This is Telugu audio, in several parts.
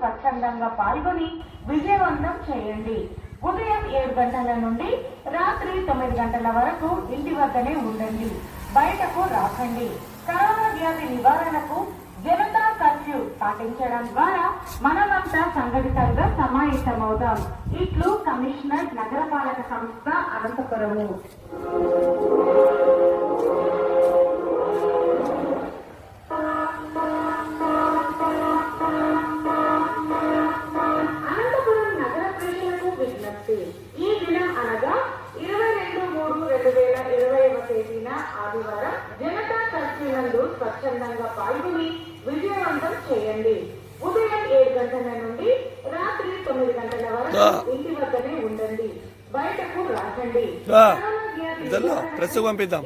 స్వచ్ఛందంగా పాల్గొని విజయవంతం చేయండి. ఉదయం ఏడు గంటల నుండి రాత్రి తొమ్మిది గంటల వరకు ఇంటి వద్దనే ఉండండి. బయటకు రాకండి. కరోనా వ్యాధి నివారణకు జనతా కర్ఫ్యూ పాటించడం ద్వారా మనమంతా సంఘటితంగా సమాయత్తమవుదాం ఇట్లు కమిషనర్ నగరపాలక సంస్థ అనంతపురము. జనతా కర్ఫ్యూ నందు స్వచ్ఛందంగా పాల్గొని విజయవంతం చేయండి. ఉదయం ఏడు గంటల నుండి రాత్రి తొమ్మిది గంటల. వరకు ఇంటి వద్దనే ఉండండి. బయటకు రాకండి. ప్రెస్కు పంపిద్దాం.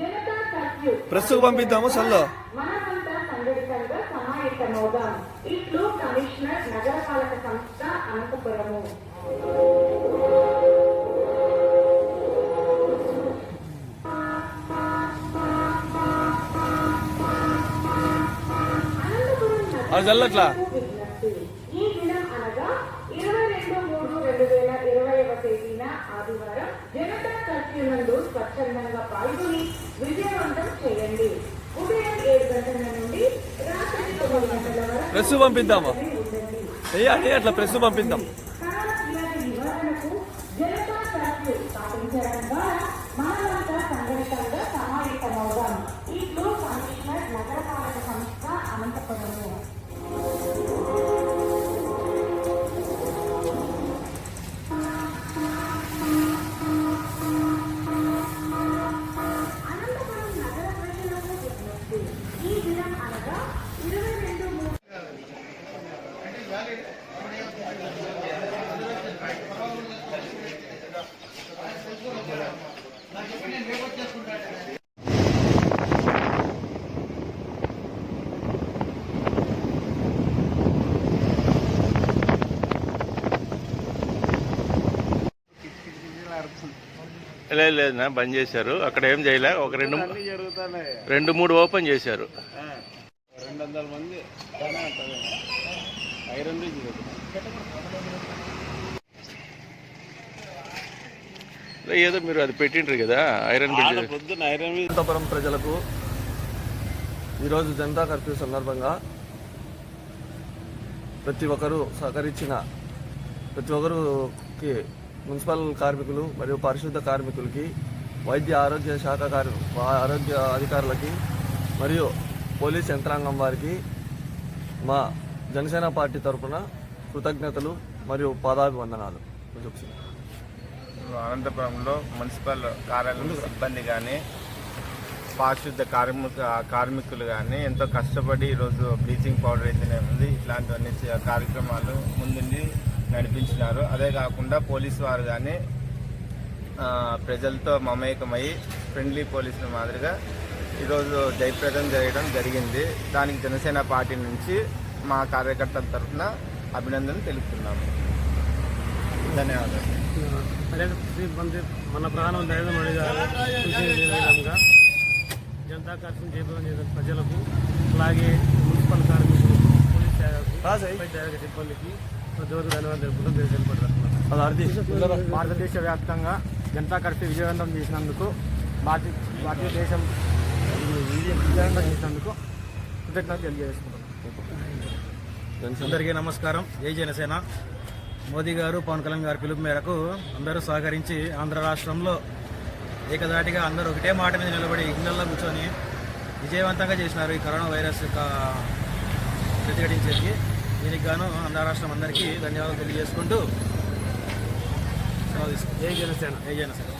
ప్రెస్కు పంపిద్దాము సల్లో మనమంతా సంఘటితంగా సమాయత్తమవుదాం. ఇట్లు కమిషనర్ నగరపాలక సంస్థ అనంతపురము అనంతపురం అది చల్లట్లా విజ్ఞప్తి. ఈ దినం అనగా ఇరవై రెండు మూడు రెండు వేల ఇరవైవ తేదీన ఆదివారం జనతా కర్ఫ్యూ నందు స్వచ్ఛందంగా పాల్గొని విజయవంతం చేయండి. ఉదయం ఏడు గంటల నుండి రాత్రి తొమ్మిది గంటల వరకు ప్రెస్కు పంపిద్దాము. వెయ్యండి అట్లా ప్రెస్కు పంపిద్దాం. కరోనా వ్యాధి నివారణకు జనతా కర్ఫ్యూ లేదు లేదు బంద్ చేశారు. అక్కడ ఏం చేయలే. ఒక రెండు రెండు మూడు ఓపెన్ చేశారు. రెండు వందల మంది ఐరన్ ఏదో మీరు అది పెట్టిండ్రు కదా ఐరన్ అనంతపురం ప్రజలకు ఈరోజు జనతా కర్ఫ్యూ సందర్భంగా ప్రతి ఒక్కరూ సహకరించిన ప్రతి ఒక్కరుకి మున్సిపల్ కార్మికులు మరియు పరిశుద్ధ కార్మికులకి వైద్య ఆరోగ్య శాఖ కార్మి ఆరోగ్య అధికారులకి మరియు పోలీస్ యంత్రాంగం వారికి మా జనసేన పార్టీ తరఫున కృతజ్ఞతలు మరియు పాదాభివందనాలు. అనంతపురంలో మున్సిపల్ కార్యాలయం సిబ్బంది కానీ పారిశుద్ధ కార్మిక కార్మికులు కానీ ఎంతో కష్టపడి ఈరోజు బ్లీచింగ్ పౌడర్ అయితేనే ఉంది ఇట్లాంటివన్నీ కార్యక్రమాలు ముందుండి నడిపించినారు. అదే కాకుండా పోలీసు వారు కానీ ప్రజలతో మమేకమై ఫ్రెండ్లీ పోలీసుల మాదిరిగా ఈరోజు జయప్రదం చేయడం జరిగింది. దానికి జనసేన పార్టీ నుంచి మా కార్యకర్తల తరఫున అభినందనలు తెలుపుతున్నాము. ధన్యవాదాలు. మన ప్రాణం అడిగా సూచించిన విధంగా జనతా కర్ఫ్యూ చేపట్టడం చేసిన ప్రజలకు అలాగే మున్సిపల్ కార్మికులకు పోలీస్ శాఖకు భారతదేశ వ్యాప్తంగా జనతా కర్ఫ్యూ విజయవంతం చేసినందుకు భారత భారతదేశం విజయవంతం చేసినందుకు కృతజ్ఞత తెలియజేసుకుంటున్నాం. అందరికీ నమస్కారం. జై జనసేన. మోదీ గారు పవన్ కళ్యాణ్ గారి పిలుపు మేరకు అందరూ సహకరించి ఆంధ్ర రాష్ట్రంలో ఏకదాటిగా అందరూ ఒకటే మాట మీద నిలబడి ఇళ్ళలో కూర్చొని విజయవంతంగా చేసినారు ఈ కరోనా వైరస్ యొక్క ప్రతిఘటించేది. దీనికి గాను ఆంధ్ర రాష్ట్రం అందరికీ ధన్యవాదాలు తెలియజేసుకుంటూ సెలవు తీసుకుంటాం. జై జనసేన జై జనసేన